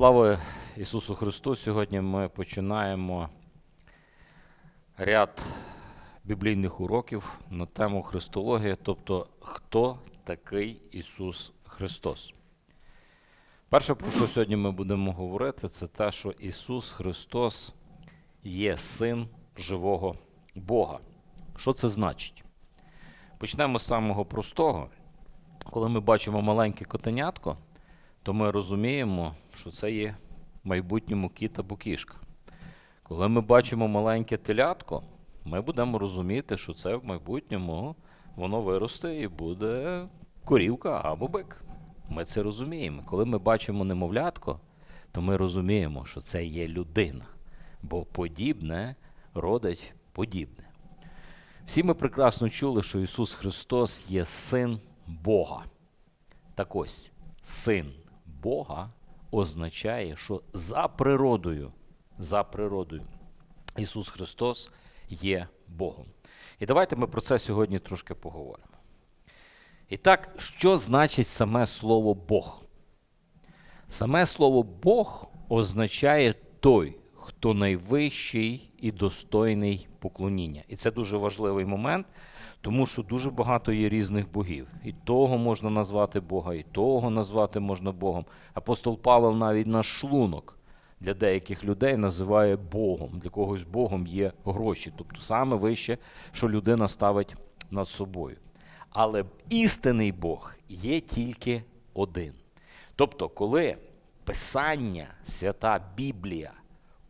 Слава Ісусу Христу! Сьогодні ми починаємо ряд біблійних уроків на тему Христологія, тобто хто такий Ісус Христос. Перше, про що сьогодні ми будемо говорити, це те, що Ісус Христос є Син живого Бога. Що це значить? Почнемо з самого простого. Коли ми бачимо маленьке котенятко, то ми розуміємо, що це є в майбутньому кіт або кішка. Коли ми бачимо маленьке телятко, ми будемо розуміти, що це в майбутньому воно виросте і буде корівка або бик. Ми це розуміємо. Коли ми бачимо немовлятко, то ми розуміємо, що це є людина, бо подібне родить подібне. Всі ми прекрасно чули, що Ісус Христос є син Бога. Так ось, син Бога означає, що за природою, за природою Ісус Христос є Богом. І давайте ми про це сьогодні трошки поговоримо. І так, що значить саме слово Бог? Саме слово Бог означає той, хто найвищий і достойний поклоніння. І це дуже важливий момент, тому що дуже багато є різних богів. І того можна назвати Бога, і того назвати можна Богом. Апостол Павел навіть наш шлунок для деяких людей називає Богом. Для когось Богом є гроші. Тобто саме вище, що людина ставить над собою. Але істинний Бог є тільки один. Тобто, коли Писання, свята Біблія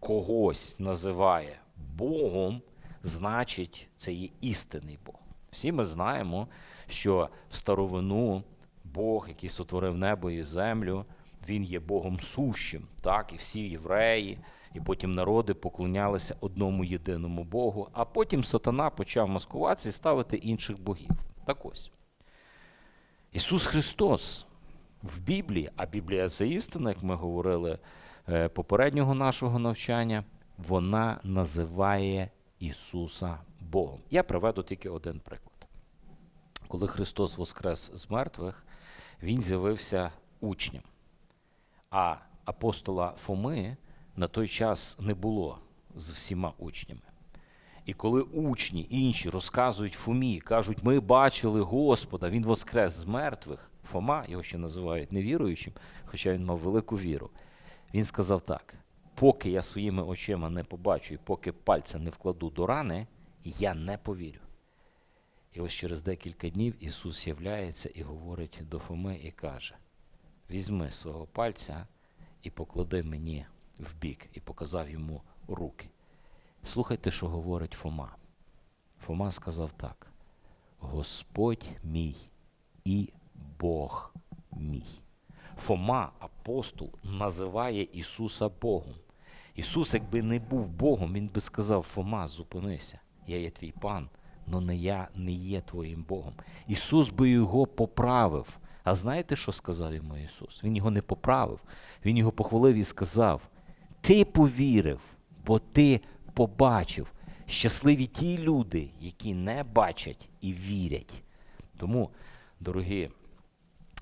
когось називає Богом, значить, це є істинний Бог. Всі ми знаємо, що в старовину Бог, який сотворив небо і землю, він є Богом сущим. Так? І всі євреї, і потім народи поклонялися одному єдиному Богу, а потім сатана почав маскуватися і ставити інших богів. Так ось. Ісус Христос в Біблії, а Біблія це істина, як ми говорили попереднього нашого навчання, вона називає Ісуса Богом. Я приведу тільки один приклад. Коли Христос воскрес з мертвих, Він з'явився учням. А апостола Фоми на той час не було з всіма учнями. І коли учні інші розказують Фомі, кажуть, ми бачили Господа, Він воскрес з мертвих, Фома, його ще називають невіруючим, хоча він мав велику віру. Він сказав так: поки я своїми очима не побачу і поки пальця не вкладу до рани, я не повірю. І ось через декілька днів Ісус являється і говорить до Фоми і каже: візьми свого пальця і поклади мені в бік, і показав йому руки. Слухайте, що говорить Фома. Фома сказав так: Господь мій і Бог мій. Фома, апостол, називає Ісуса Богом. Ісус, якби не був Богом, Він би сказав: Фома, зупинися, я є твій пан, але не я не є твоїм Богом. Ісус би його поправив. А знаєте, що сказав йому Ісус? Він його не поправив, Він його похвалив і сказав: Ти повірив, бо ти побачив. Щасливі ті люди, які не бачать і вірять. Тому, дорогі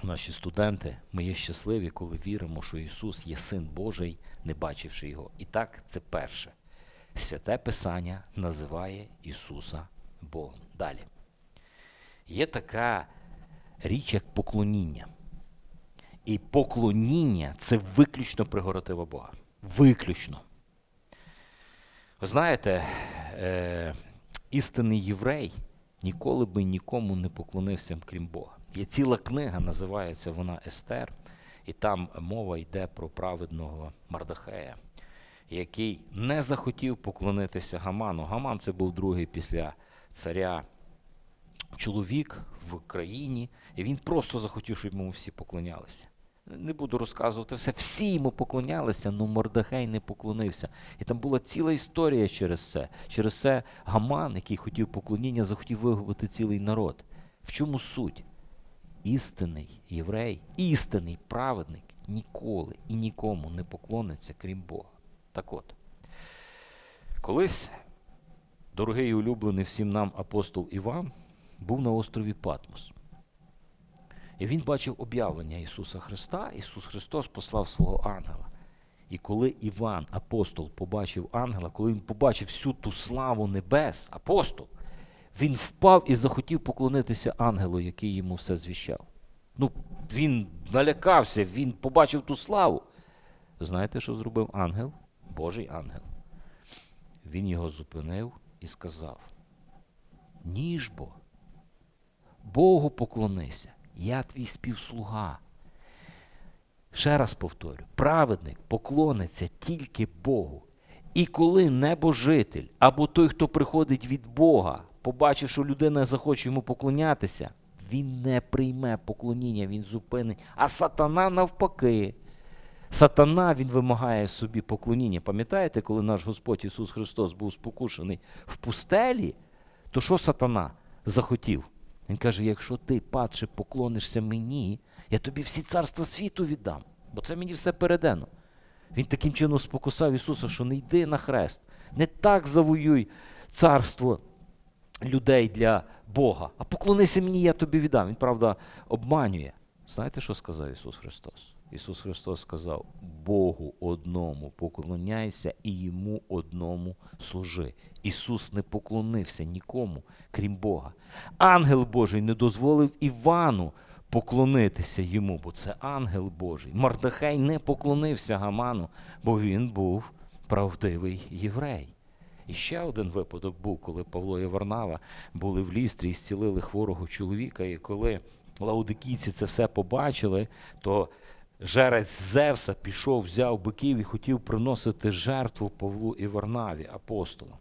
наші студенти, ми є щасливі, коли віримо, що Ісус є Син Божий, не бачивши Його. І так, це перше. Святе Писання називає Ісуса Богом. Далі. Є така річ, як поклоніння. І поклоніння це виключно пригоротива Бога. Виключно. Ви знаєте, е, істинний єврей ніколи би нікому не поклонився, крім Бога. Є ціла книга, називається вона Естер, і там мова йде про праведного Мардахея, який не захотів поклонитися Гаману. Гаман це був другий після царя чоловік в країні, і він просто захотів, щоб йому всі поклонялися. Не буду розказувати все. Всі йому поклонялися, але Мордахей не поклонився. І там була ціла історія через це. Через це Гаман, який хотів поклоніння, захотів вигубити цілий народ. В чому суть? Істинний єврей, істинний праведник ніколи і нікому не поклониться, крім Бога. Так от, колись, дорогий і улюблений всім нам апостол Іван, був на острові Патмос. І він бачив об'явлення Ісуса Христа. Ісус Христос послав свого ангела. І коли Іван, апостол, побачив ангела, коли він побачив всю ту славу небес, апостол, він впав і захотів поклонитися ангелу, який йому все звіщав. Ну, він налякався, він побачив ту славу. Знаєте, що зробив ангел? Божий ангел. Він його зупинив і сказав: Ніж бо, Богу поклонися, я твій співслуга. Ще раз повторю: праведник поклониться тільки Богу. І коли небожитель або той, хто приходить від Бога, побачив, що людина захоче йому поклонятися, він не прийме поклоніння, він зупинить. А сатана навпаки. Сатана він вимагає собі поклоніння. Пам'ятаєте, коли наш Господь Ісус Христос був спокушений в пустелі, то що сатана захотів? Він каже: якщо ти, падше, поклонишся мені, я тобі всі царства світу віддам, бо це мені все передано. Він таким чином спокусав Ісуса, що не йди на хрест, не так завоюй царство людей для Бога, а поклонися мені, я тобі віддам. Він, правда, обманює. Знаєте, що сказав Ісус Христос? Ісус Христос сказав: Богу одному поклоняйся і йому одному служи. Ісус не поклонився нікому, крім Бога. Ангел Божий не дозволив Івану поклонитися йому, бо це ангел Божий. Мардахей не поклонився Гаману, бо він був правдивий єврей. І ще один випадок був, коли Павло і Варнава були в лістрі і зцілили хворого чоловіка. І коли лаудикійці це все побачили, то жерець Зевса пішов, взяв биків і хотів приносити жертву Павлу і Варнаві, апостолам.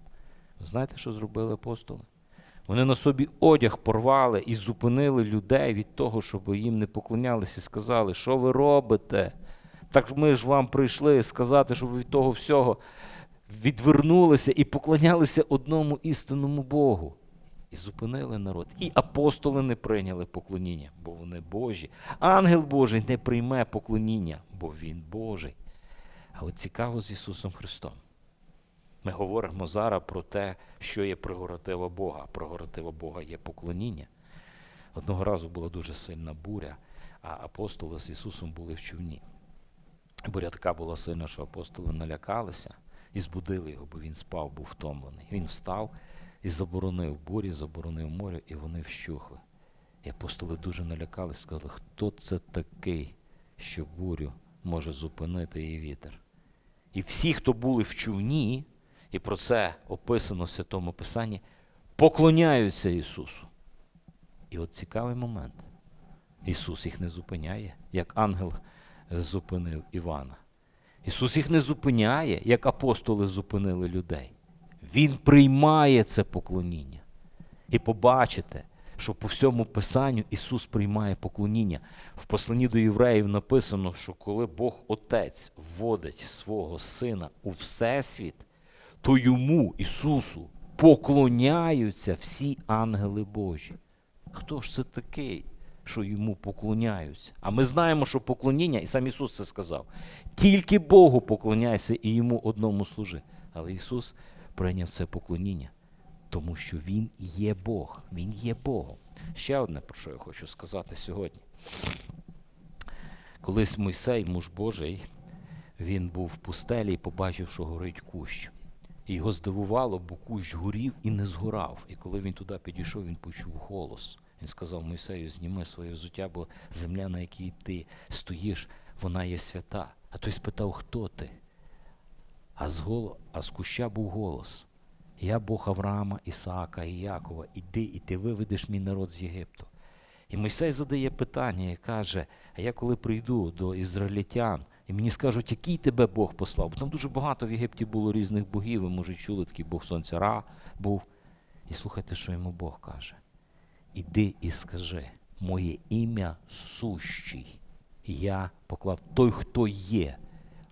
Знаєте, що зробили апостоли? Вони на собі одяг порвали і зупинили людей від того, щоб їм не поклонялися і сказали, що ви робите? Так ми ж вам прийшли сказати, щоб ви від того всього відвернулися і поклонялися одному істинному Богу. І зупинили народ. І апостоли не прийняли поклоніння, бо вони Божі. Ангел Божий не прийме поклоніння, бо Він Божий. А от цікаво з Ісусом Христом. Ми говоримо зараз про те, що є прегоратива Бога. А прегоратива Бога є поклоніння. Одного разу була дуже сильна буря, а апостоли з Ісусом були в човні. Буря така була сильна, що апостоли налякалися і збудили його, бо він спав, був втомлений. Він встав і заборонив бурі, заборонив море, і вони вщухли. І апостоли дуже налякалися, сказали, хто це такий, що бурю може зупинити її вітер. І всі, хто були в човні, і про це описано в Святому Писанні, поклоняються Ісусу. І от цікавий момент. Ісус їх не зупиняє, як ангел зупинив Івана. Ісус їх не зупиняє, як апостоли зупинили людей. Він приймає це поклоніння. І побачите, що по всьому Писанню Ісус приймає поклоніння. В посланні до євреїв написано, що коли Бог Отець вводить свого Сина у Всесвіт, то йому, Ісусу, поклоняються всі ангели Божі. Хто ж це такий, що йому поклоняються? А ми знаємо, що поклоніння, і сам Ісус це сказав, тільки Богу поклоняйся і йому одному служи. Але Ісус прийняв це поклоніння, тому що Він є Бог, Він є Богом. Ще одне, про що я хочу сказати сьогодні. Колись Мойсей, муж Божий, він був в пустелі і побачив, що горить кущ. І його здивувало, бо кущ горів і не згорав. І коли він туди підійшов, він почув голос. Він сказав Мойсею, зніми своє взуття, бо земля, на якій ти стоїш, вона є свята. А той спитав, хто ти? А з, голо, а з куща був голос. Я Бог Авраама, Ісаака і Якова, іди, і ти виведеш мій народ з Єгипту. І Мойсей задає питання і каже: А я коли прийду до ізраїльтян, і мені скажуть, який тебе Бог послав? Бо там дуже багато в Єгипті було різних богів, ви може чули, такий Бог Сонця Ра був. І слухайте, що йому Бог каже. Іди і скажи, моє ім'я сущий. Я поклав той, хто є.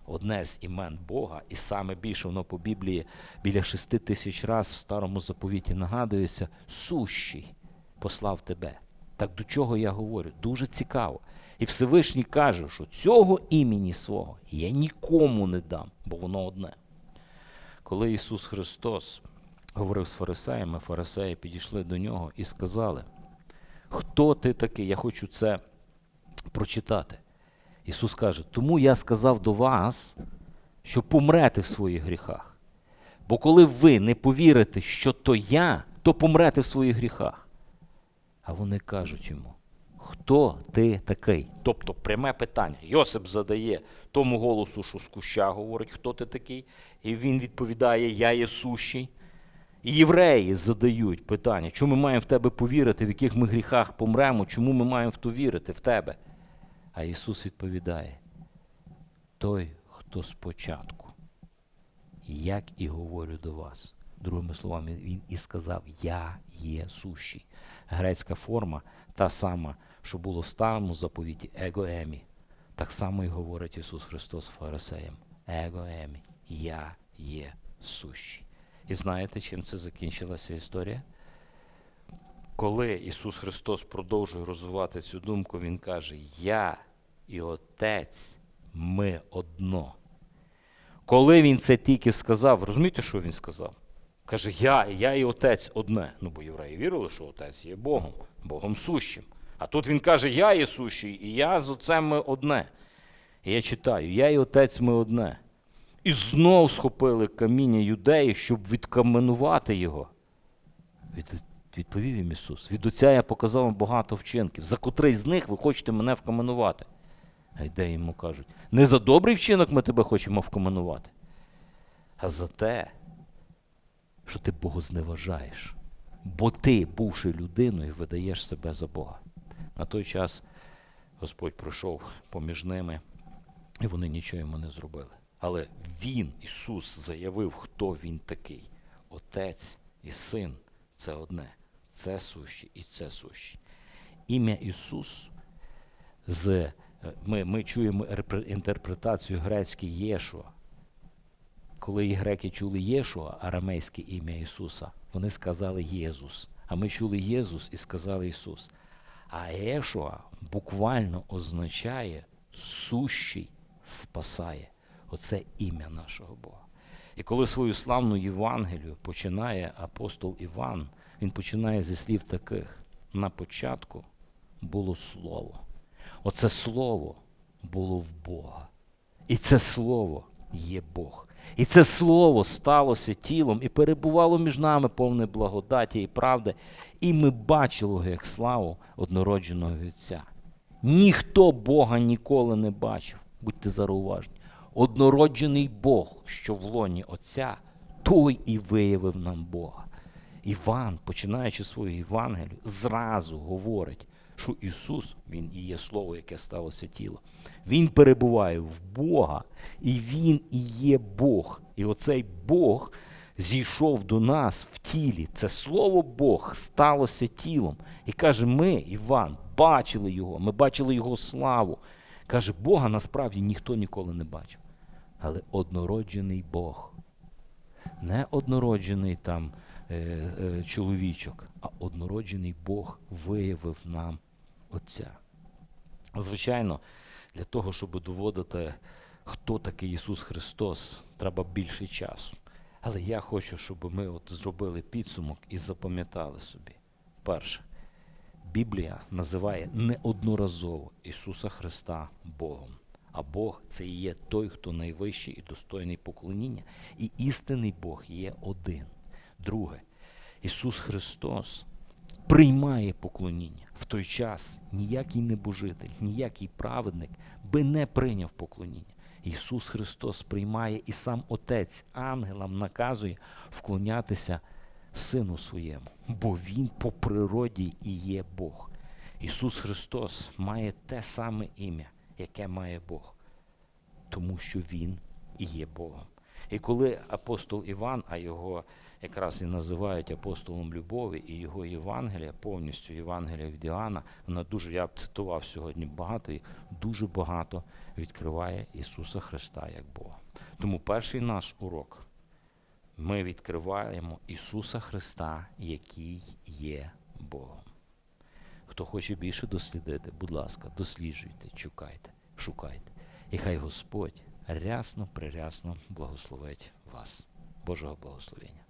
Одне з імен Бога, і саме більше воно по Біблії біля шести тисяч раз в старому заповіті нагадується, сущий послав тебе. Так до чого я говорю? Дуже цікаво. І Всевишній каже, що цього імені свого я нікому не дам, бо воно одне. Коли Ісус Христос говорив з фарисеями, фарисеї підійшли до нього і сказали, хто ти такий? Я хочу це прочитати. Ісус каже, тому я сказав до вас, що помрете в своїх гріхах. Бо коли ви не повірите, що то я, то помрете в своїх гріхах. А вони кажуть йому, хто ти такий? Тобто пряме питання. Йосип задає тому голосу, що з куща говорить, хто ти такий, і він відповідає, я є сущий. І євреї задають питання, чому ми маємо в тебе повірити, в яких ми гріхах помремо, чому ми маємо в то вірити в тебе? А Ісус відповідає: той, хто спочатку, як і говорю до вас. Другими словами, Він і сказав: Я є сущий. Грецька форма та сама, що було в старому заповіті егоемі. Так само і говорить Ісус Христос фарисеям. Егоемі, я є сущий. І знаєте, чим це закінчилася історія? Коли Ісус Христос продовжує розвивати цю думку, Він каже: Я і Отець, ми одно. Коли він це тільки сказав, розумієте, що він сказав? Каже, я, я і Отець одне. Ну, бо євреї вірили, що Отець є Богом, Богом сущим. А тут він каже, я є сущий, і я з Отцем ми одне. І я читаю, я і Отець ми одне. І знов схопили каміння юдеї, щоб відкаменувати його. Від, відповів їм Ісус. Від Отця я показав вам багато вчинків. За котрий з них ви хочете мене вкаменувати? А йде йому кажуть, не за добрий вчинок ми тебе хочемо вкаменувати, а за те, що ти Богозневажаєш. Бо ти, бувши людиною, видаєш себе за Бога. На той час Господь пройшов поміж ними, і вони нічого йому не зробили. Але Він, Ісус, заявив, хто Він такий. Отець і Син це одне. Це сущі і це сущі. Ім'я Ісус з, е, ми, ми чуємо інтерпретацію грецьке Єшуа. Коли і греки чули Єшуа, арамейське ім'я Ісуса, вони сказали Єзус. А ми чули Єзус і сказали Ісус. А Єшуа буквально означає сущий спасає. Оце ім'я нашого Бога. І коли свою славну Євангелію починає апостол Іван, він починає зі слів таких: на початку було слово. Оце слово було в Бога. І це слово є Бог. І це слово сталося тілом і перебувало між нами повне благодаті і правди. І ми бачили як славу однородженого Отця. Ніхто Бога ніколи не бачив. Будьте зараз уважні. Однороджений Бог, що в лоні Отця, той і виявив нам Бога. Іван, починаючи свою Євангелію, зразу говорить, що Ісус, Він і є Слово, яке сталося тіло. Він перебуває в Бога, і Він і є Бог. І оцей Бог зійшов до нас в тілі. Це Слово Бог сталося тілом. І каже, ми, Іван, бачили Його, ми бачили Його славу. Каже, Бога насправді ніхто ніколи не бачив. Але однороджений Бог. Не однороджений там е, е, чоловічок, а однороджений Бог виявив нам Отця. Звичайно, для того, щоб доводити, хто такий Ісус Христос, треба більше часу. Але я хочу, щоб ми от зробили підсумок і запам'ятали собі. Перше, Біблія називає неодноразово Ісуса Христа Богом. А Бог це і є той, хто найвищий і достойний поклоніння. І істинний Бог є один. Друге, Ісус Христос приймає поклоніння. В той час ніякий небожитель, ніякий праведник би не прийняв поклоніння. Ісус Христос приймає і сам Отець ангелам наказує вклонятися Сину своєму, бо Він по природі і є Бог. Ісус Христос має те саме ім'я, яке має Бог, тому що Він і є Богом. І коли апостол Іван, а його якраз і називають апостолом любові, і його Євангелія, повністю Євангелія від Іоанна, вона дуже, я цитував сьогодні багато, і дуже багато відкриває Ісуса Христа як Бога. Тому перший наш урок ми відкриваємо Ісуса Христа, який є Богом. Хто хоче більше дослідити, будь ласка, досліджуйте, чукайте, шукайте. І хай Господь рясно, прирясно благословить вас. Божого благословення.